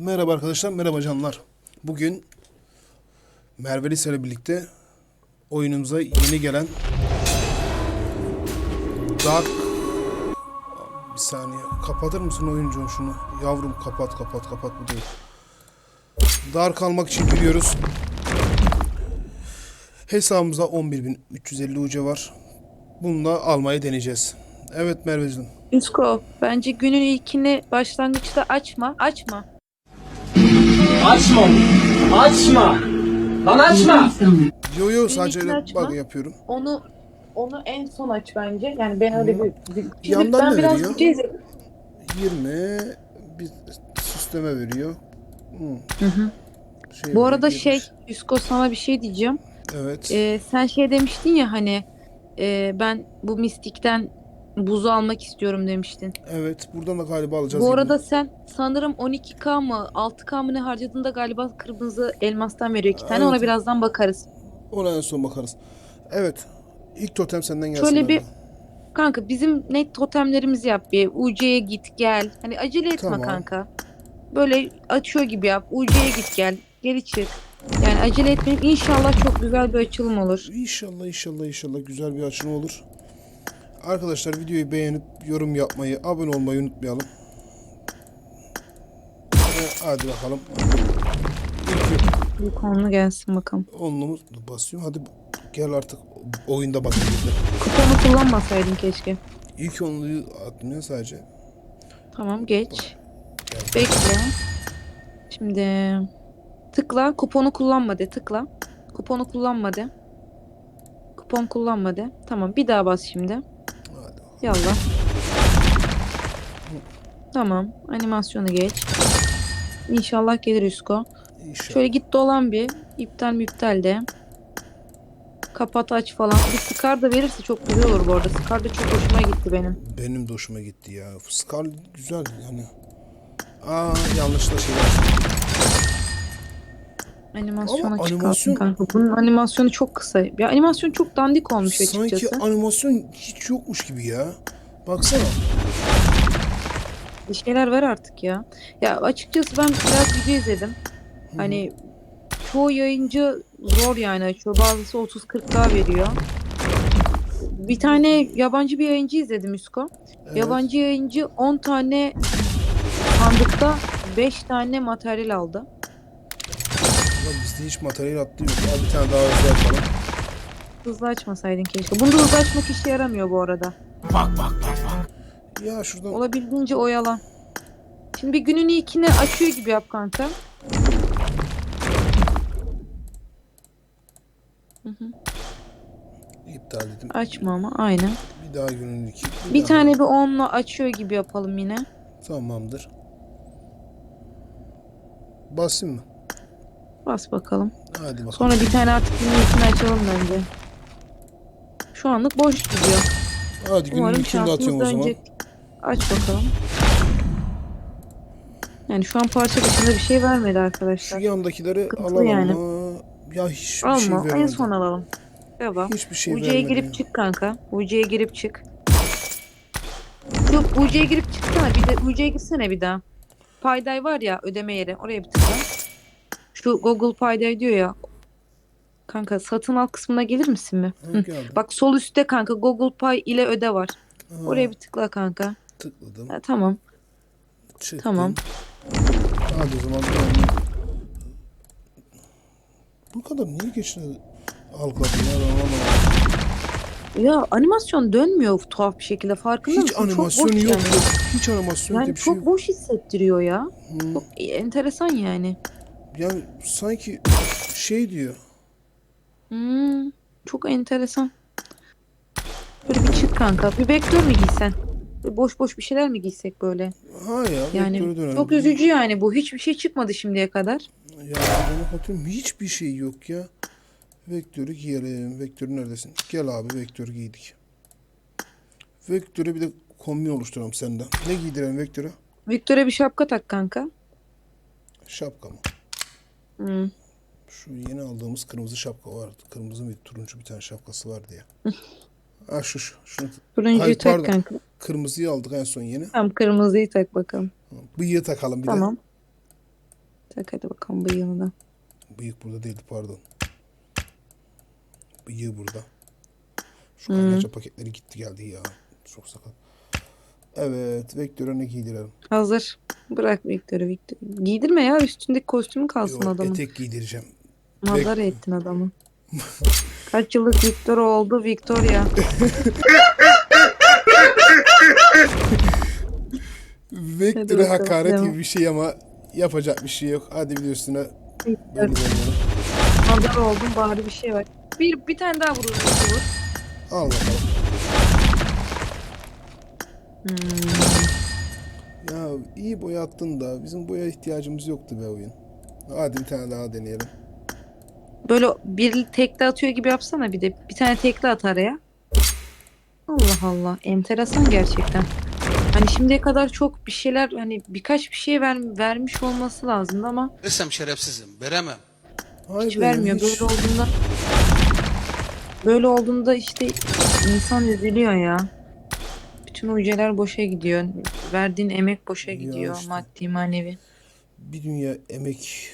Merhaba arkadaşlar, merhaba canlar. Bugün Merve Lise ile birlikte oyunumuza yeni gelen Dark bir saniye kapatır mısın oyuncu şunu? Yavrum kapat kapat kapat bu değil. Dark almak için giriyoruz. Hesabımızda 11.350 UC var. Bunu da almayı deneyeceğiz. Evet Merveciğim. Yusko, bence günün ilkini başlangıçta açma. Açma. Açma. Açma. Lan açma. Yo yo sadece öyle açma. bug yapıyorum. Onu onu en son aç bence. Yani ben öyle bir... bir- Yandan ben biraz veriyor? cez- 20 bir sisteme veriyor. Hı. Şey Bu arada 70. şey, Yusko sana bir şey diyeceğim. Evet. Ee, sen şey demiştin ya hani e, ben bu mistikten buzu almak istiyorum demiştin. evet. Buradan da galiba alacağız. Bu gibi. arada sen sanırım 12k mı 6k mı ne harcadığında galiba kırmızı elmastan veriyor iki tane. Evet. Ona birazdan bakarız. Ona en son bakarız. Evet. İlk totem senden gelsin. Şöyle abi. bir- Kanka bizim net totemlerimizi yap bir. UC'ye git gel. Hani acele etme Tamam. kanka. Böyle açıyor gibi yap. UC'ye git gel. Geri çık. Yani acele etmeyip inşallah çok güzel bir açılım olur. İnşallah inşallah inşallah güzel bir açılım olur. Arkadaşlar videoyu beğenip yorum yapmayı, abone olmayı unutmayalım. Ve hadi bakalım. İlk konu gelsin bakalım. onluğumuz basıyorum. Hadi gel artık oyunda bakalım. Kuponu kullanmasaydın keşke. İlk onluğu atmıyor sadece. Tamam geç. Bekle. Şimdi tıkla. Kuponu kullanma de. Tıkla. Kuponu kullanma de. Kupon kullanma de. Tamam bir daha bas şimdi. Yallah. Tamam. Animasyonu geç. İnşallah gelir Üsko. İnşallah. Şöyle git dolan bir. İptal iptal de. Kapat aç falan. Bir Scar da verirse çok güzel olur bu arada. Scar da çok hoşuma gitti benim. Benim de hoşuma gitti ya. Scar güzel yani. Aa yanlışla şey yaptım. Animasyona Ama çıkarsın animasyon- kanka. Bunun animasyonu çok kısa. Ya animasyon çok dandik olmuş Sanki açıkçası. animasyon hiç yokmuş gibi ya. Baksana. Bir şeyler ver artık ya. Ya açıkçası ben biraz video izledim. Hani çoğu yayıncı zor yani açıyor. Bazısı 30-40k veriyor. Bir tane yabancı bir yayıncı izledim Üsko. Evet. Yabancı yayıncı 10 tane sandıkta 5 tane materyal aldı. Bizde hiç materyal attı yok. Ya bir tane daha hızlı açalım. Hızlı açmasaydın keşke. Bunda hızlı açmak işe yaramıyor bu arada. Ya şuradan Olabildiğince oyala. Şimdi bir günün ilkini açıyor gibi yap kanka. Hı hı. iptal dedim. Açma ama aynen. Bir daha günün iki. Bir daha. tane bir onla açıyor gibi yapalım yine. Tamamdır. Basayım mı? Bas bakalım. Hadi bakalım. Sonra bir tane artık ilkini açalım bence. Şu anlık boş gidiyor. Hadi günün Umarım ikini de atıyorum o zaman. dönecek. Aç bakalım. Yani şu an parça dışında bir şey vermedi Şu arkadaşlar. yandakileri Sıkıntılı alalım yani. mı? Ya hiçbir Alma. şey en vermedi. son alalım. Devam. Hiçbir şey UC'ye vermedi. girip ya. çık kanka. UC'ye girip çık. Yok UC'ye girip çıksana. Bir de UC'ye gitsene bir daha. Payday var ya ödeme yeri. Oraya bir tıkla. Şu Google Payday diyor ya. Kanka satın al kısmına gelir misin mi? Hı. geldim. Bak sol üstte kanka Google Pay ile öde var. Ha, Oraya bir tıkla kanka. tıkladım. Ha, tamam. Çıktım. Tamam. Hadi o zaman ben... Bu kadar niye geçti algıladım ya ben anlamadım. Ya animasyon dönmüyor tuhaf bir şekilde farkında Hiç mısın? Çok animasyon boş yok. yani. Hiç animasyon Yani diye bir şey çok yok. boş hissettiriyor ya. Hmm. Çok enteresan yani. Yani sanki şey diyor. Hmm, çok enteresan. Böyle bir çık kanka. Bir vektör mü giysen? Böyle boş boş bir şeyler mi giysek böyle? Ha ya. Yani çok üzücü yani bu. Hiçbir şey çıkmadı şimdiye kadar. Ya bana bakıyorum hiçbir şey yok ya. Vektörü giyelim. Vektörü neredesin? Gel abi vektörü giydik. Vektörü bir de kombin oluşturalım senden. Ne giydirelim vektöre? Vektör'e bir şapka tak kanka. Şapka mı? Hmm. Şu yeni aldığımız kırmızı şapka vardı. Kırmızı bir turuncu bir tane şapkası vardı ya. ha şu şu. Şunu, Turuncuyu Hayır, tak pardon. kanka. kırmızıyı aldık en son yeni. Tam kırmızıyı tak bakalım. Bıyığı takalım bir de. Tamam. Tak hadi bakalım bıyığını da. Bıyık burada değildi pardon. Bıyığı burada. Şu Hmm. kargaşa paketleri gitti geldi ya. Çok sakat. Evet. Vektör'e ne giydirelim? Hazır. Bırak Victor'u Victor. Giydirme ya üstündeki kostümü kalsın Yok, adamın. etek giydireceğim. Nazar ettin adamı. Kaç yıllık Victor oldu Victoria. Vektör'e bakalım, hakaret devam. gibi bir şey ama yapacak bir şey yok. Hadi bir de üstüne Victor. oldum bari bir şey var. Bir, bir tane daha vurur. vurur. Al bakalım. Hmm. Ya iyi boya attın da bizim boya ihtiyacımız yoktu be oyun. Hadi bir tane daha deneyelim. Böyle bir tekli atıyor gibi yapsana bir de. Bir tane tekli at araya. Allah Allah. Enteresan gerçekten. Hani şimdiye kadar çok bir şeyler hani birkaç bir şey ver, vermiş olması lazımdı ama Verirsem şerefsizim. Veremem. Hayır hiç vermiyor. hiç. Böyle olduğunda böyle olduğunda işte insan üzülüyor ya. Bütün uceler boşa gidiyor. Verdiğin emek boşa gidiyor. işte. Maddi manevi. bir dünya emek,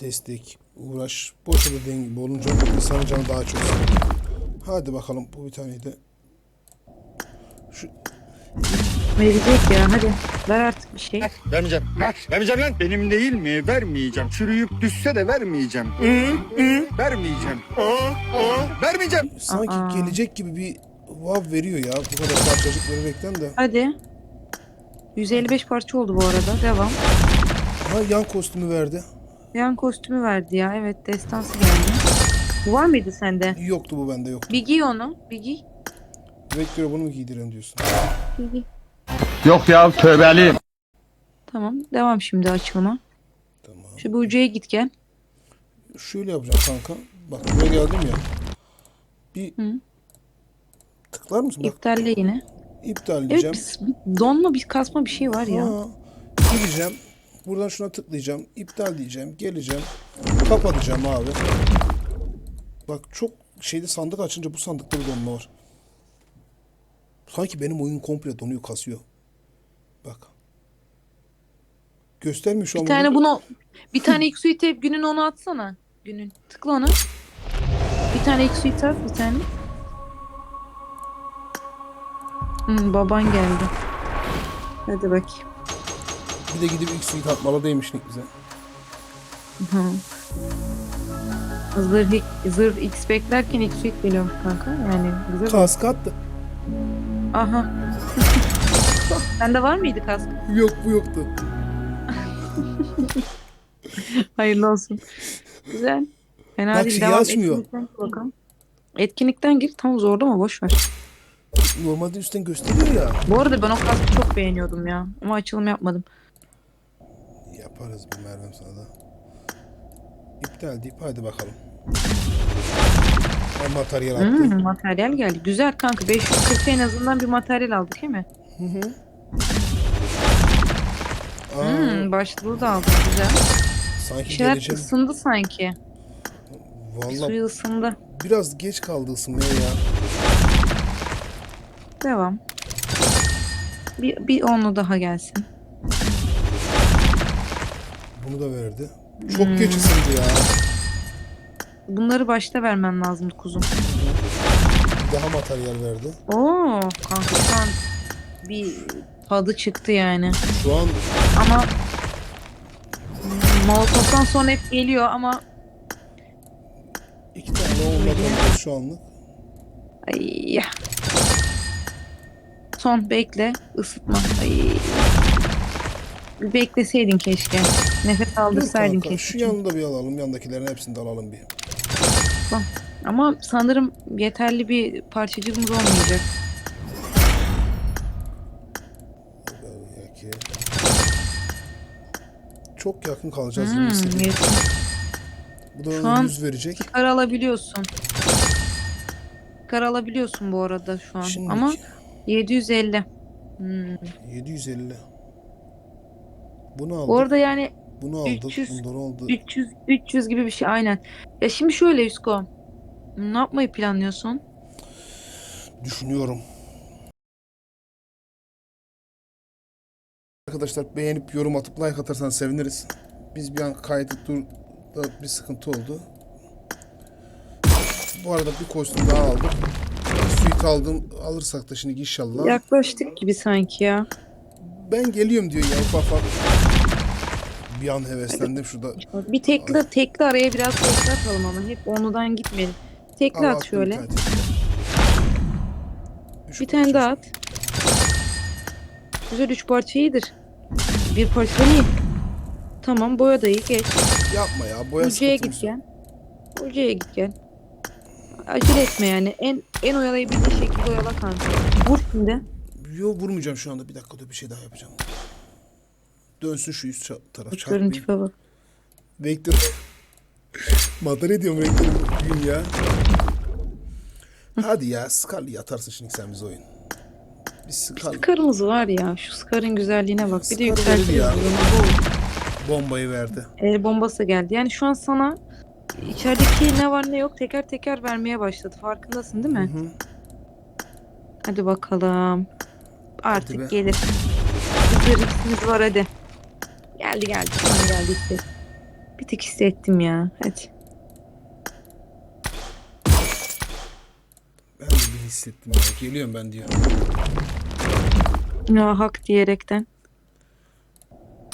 destek, uğraş boşa dediğin gibi olunca insanın canı daha çok. Hadi bakalım bu bir taneyi de. Şu Verecek ya hadi. Ver artık bir şey. Vermeyeceğim. Vermeyeceğim lan. Benim değil mi? Vermeyeceğim. Çürüyüp düşse de vermeyeceğim. Hı, hı, vermeyeceğim. Aa, aa, vermeyeceğim. sanki Aa. gelecek gibi bir vav veriyor ya bu kadar parçacık vererekten de. Hadi. 155 parça oldu bu arada. Devam. Aha yan kostümü verdi. Yan kostümü verdi ya. Evet destansı geldi. Bu var mıydı sende? Yoktu bu bende yoktu. Bir giy onu. Bir giy. Vektör'e bunu mu giydirelim diyorsun? Bir giy. Yok ya tövbeli. Tamam. Devam şimdi açılıma. Tamam. Şu bir ucuya git gel. Şöyle yapacağım kanka. Bak buraya geldim ya. Bir Hı. tıklar mısın? Bak İptalle yine. İptal Evet diyeceğim. bir, bir donma bir kasma bir şey var ya. Ha, gireceğim. Buradan şuna tıklayacağım. İptal diyeceğim. Geleceğim. Kapatacağım abi. Bak çok şeyde sandık açınca bu sandıkta bir donma var. Sanki benim oyun komple donuyor kasıyor. Bak. Göstermiyor şu an. Bir tane bunu. bunu bir tane ilk suite günün onu atsana. Günün. Tıkla onu. Bir tane ilk suite at bir tane. Hmm, baban geldi. Hadi bakayım. Bir de gidip ilk suite atmalı değmiş Nick bize. Hı. Zırh, zırh X beklerken X suite geliyor kanka. Yani güzel. Kask attı. Aha. Sende var mıydı kask? Yok bu yoktu. Hayırlı olsun. Güzel. Fena Bak değil. Devam. açmıyor. Etkinlikten bakalım. Etkinlikten gir. Tam zorda mı? Boş ver. Normalde üstten gösteriyor ya. Bu arada ben o kaskı çok beğeniyordum ya. Ama açılım yapmadım. Yaparız bir Mervem sana da. İptal deyip hadi bakalım. Ben materyal attım. Hmm, materyal geldi. Güzel kanka. 540 en azından bir materyal aldık değil mi? Hı hı. Aa, Hmm, başlığı da aldık. Güzel. sanki Bir şeyler geleceğim. ısındı sanki. Vallahi Suyu ısındı. biraz geç kaldı ısınmaya ya. Devam. Bir, bir onlu daha gelsin. Bunu da verdi. Çok geç ısındı ya. Bunları başta vermen lazımdı kuzum. Daha materyal verdi. Oo kanka şu an bir tadı çıktı yani. Şu an Ama hmm, Molotov'dan sonra hep geliyor ama iki tane olmadan şu anlık. ay ya. Son bekle ısıtma. Ay. Bir bekleseydin keşke. Nefes aldırsaydın kanka, keşke. şu yanını da bir alalım. Yandakilerin hepsini de alalım bir. Ama sanırım yeterli bir parçacığımız olmayacak. Belki. Çok yakın kalacağız Hmm, gibi hissediyorum. yet- Bu da şu an- 100 verecek. Kar alabiliyorsun. Kar alabiliyorsun bu arada şu an. Şimdi Ama 750. Hmm. 750. Bunu aldık. Bu arada yani bunu aldık. 300 Bundan oldu. 300 300 gibi bir şey aynen. Ya şimdi şöyle Yusko. Ne yapmayı planlıyorsun? Düşünüyorum. Arkadaşlar beğenip yorum atıp like atarsanız seviniriz. Biz bir an kaydık dur bir sıkıntı oldu. Bu arada bir kostüm daha aldım. Aldım. Alırsak da şimdi inşallah. Yaklaştık gibi sanki ya. Ben geliyorum diyor ya ufak ufak. Bir an heveslendim şurada. Bir tekli tekli araya biraz tekli atalım ama hep onudan gitmeyelim. Tekli Al, at attım şöyle. Bir tane, Üç Bir tane daha at. Güzel üç parça iyidir. Bir parça iyi. Tamam boya da iyi geç. Yapma ya. Boya Ucuya git gel. Ucuya git gel. Acele etme yani. En en oyalayabildiğin şekilde oyala kanka. Vur şimdi. Yo vurmayacağım şu anda. Bir dakika dur bir şey daha yapacağım. Dönsün şu üst taraf. Çarpmayayım. tipe bak. Vektör. Madar ediyorum Vektör'ü bugün ya. Hadi ya Scarlet'i atarsın şimdi sen bize oyun. Bir Scarlet Skarımız var ya. Şu Skar'ın güzelliğine bak. Bir de Scar ya. bunu. bombayı verdi. El bombası geldi. Yani şu an sana içerideki ne var ne yok teker teker vermeye başladı. Farkındasın değil mi? Hı hı. Hadi bakalım. Artık be. gelir. Riskimiz var hadi. Geldi geldi. An geldi işte. Bir tık hissettim ya. Hadi. Ben de bir hissettim ya. Geliyorum ben diyor. Ya hak diyerekten.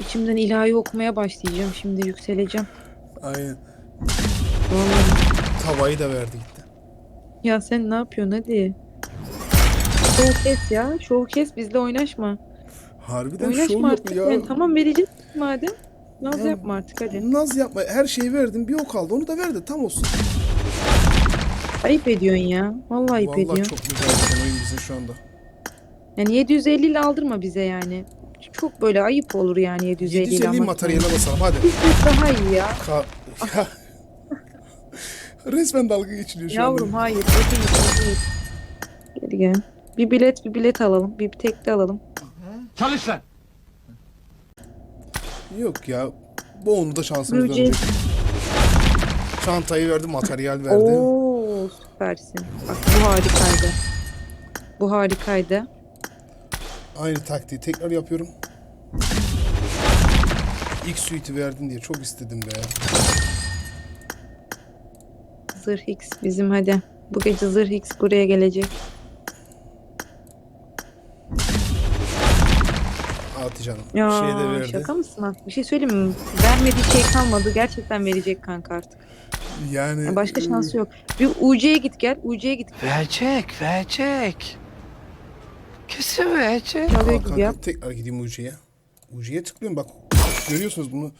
İçimden ilahi okumaya başlayacağım. Şimdi yükseleceğim. Aynen. Tavayı da verdi gitti. Ya sen ne yapıyorsun hadi. Şov kes ya. Şov kes bizle oynaşma. Harbiden şov Oynaşma yok artık. ya. Yani tamam vereceğiz madem. Naz Ya- yapma artık hadi. Naz yapma. Her şeyi verdin. Bir o kaldı. Onu da verdi. Tam olsun. Ayıp ediyorsun ya. Vallahi ayıp Vallahi ediyorsun. çok güzel bir oyun bizim şu anda. Yani 750 ile aldırma bize yani. Çok böyle ayıp olur yani 750 ile 750 ama. materyale basalım hadi. Daha iyi ya. Ka ya. Resmen dalga geçiliyor şu Yavrum anda. hayır. O değil. Geri gel. Bir bilet bir bilet alalım. Bir tekli alalım. Çalış lan. Yok ya. Bu onu da şansımız Böcek. dönecek. Çantayı verdi, materyal verdi. Oo süpersin. Bak bu harikaydı. Bu harikaydı. Aynı taktiği tekrar yapıyorum. İlk suite'i verdin diye çok istedim be ya. Zırh X bizim hadi. Bu gece Zırh X buraya gelecek. Atı canım. Ya şey de verdi. şaka mısın lan? Bir şey söyleyeyim mi? Vermediği şey kalmadı. Gerçekten verecek kanka artık. Yani Ya başka şansı yok. Bir UC'ye git gel. UC'ye git. Verecek, verecek. Kesin verecek. Çalıyor gibi kanka, yap. tekrar gideyim UC'ye. UC'ye tıklıyorum bak. Görüyorsunuz bunu.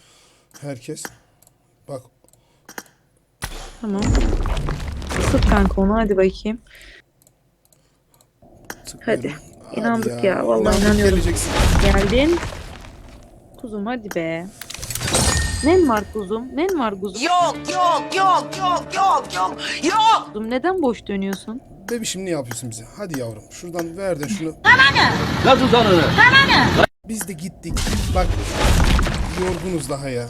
Herkes. Tamam. Isıt kanka onu hadi bakayım. tıklıyorum. Hadi. İnandık ya, vallahi İnandık inanıyorum. Geleceksin. Geldin. Kuzum hadi be. Nen var kuzum? Nen var kuzum? Yok yok yok yok yok yok yok. Kuzum neden boş dönüyorsun? Bebişim ne yapıyorsun bize? Hadi yavrum şuradan ver de şunu. La tutanını. Biz de gittik. Bak yorgunuz daha ya.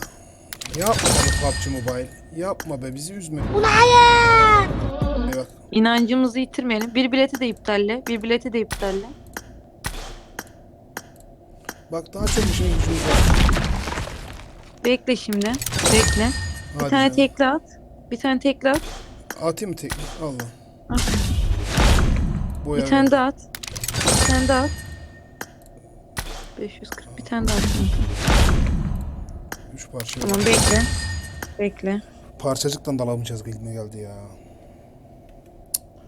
Yapma be PUBG Mobile. Yapma be bizi üzme. Ulan Bak İnancımızı yitirmeyelim. Bir bileti de iptalle. Bir bileti de iptalle. bak daha çok işimiz gücümüz var. Bekle şimdi. Bekle. Bir Hadi tane canım. tekli at. Bir tane tekli at. Atayım mı tekne? Allah. At. Boya Bir tane ver. daha at. Bir tane daha at. 540 bir tane daha at. Kanka. Üç parça. Tamam bekle. Bekle. Parçacıktan dalamayacağız elime geldi ya.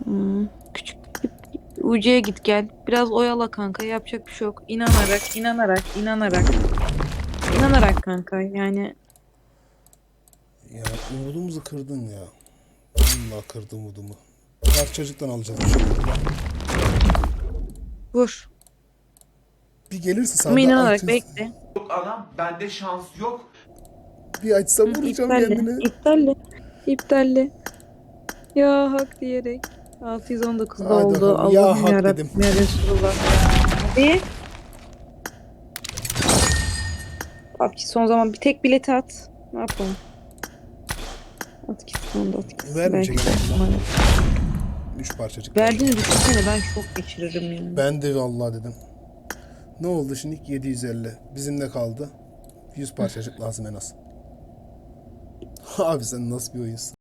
Hmm, küçük. UC'ye git gel. Biraz oyala kanka. Yapacak bir şey yok. İnanarak, inanarak, inanarak. İnanarak kanka. Yani Ya umudumuzu kırdın ya. Allah kırdı umudumu. Parçacıktan alacağız şey. vur. Bir gelirse sana Ama inanarak altın- bekle. Yok anam, bende şans yok. Bir açsam vuracağım İptalle. kendini. İptalle. İptalle. Ya hak diyerek. 619 da Hadi oldu. bakalım. Ya Allah'ım hak yarabbim dedim. ya Resulullah ya. Hadi. PUBG son zaman bir tek bileti at. Ne yapalım? At gitsin onu da at gitsin. Vermeyecek Belki ama. olmaz. Üç parçacık. Verdiğini düşünsene ben şok geçiririm yani. Ben de vallahi dedim. Ne oldu şimdi? 750. Bizim ne kaldı? 100 parçacık lazım en az. Abi sen nasıl bir oyunsun?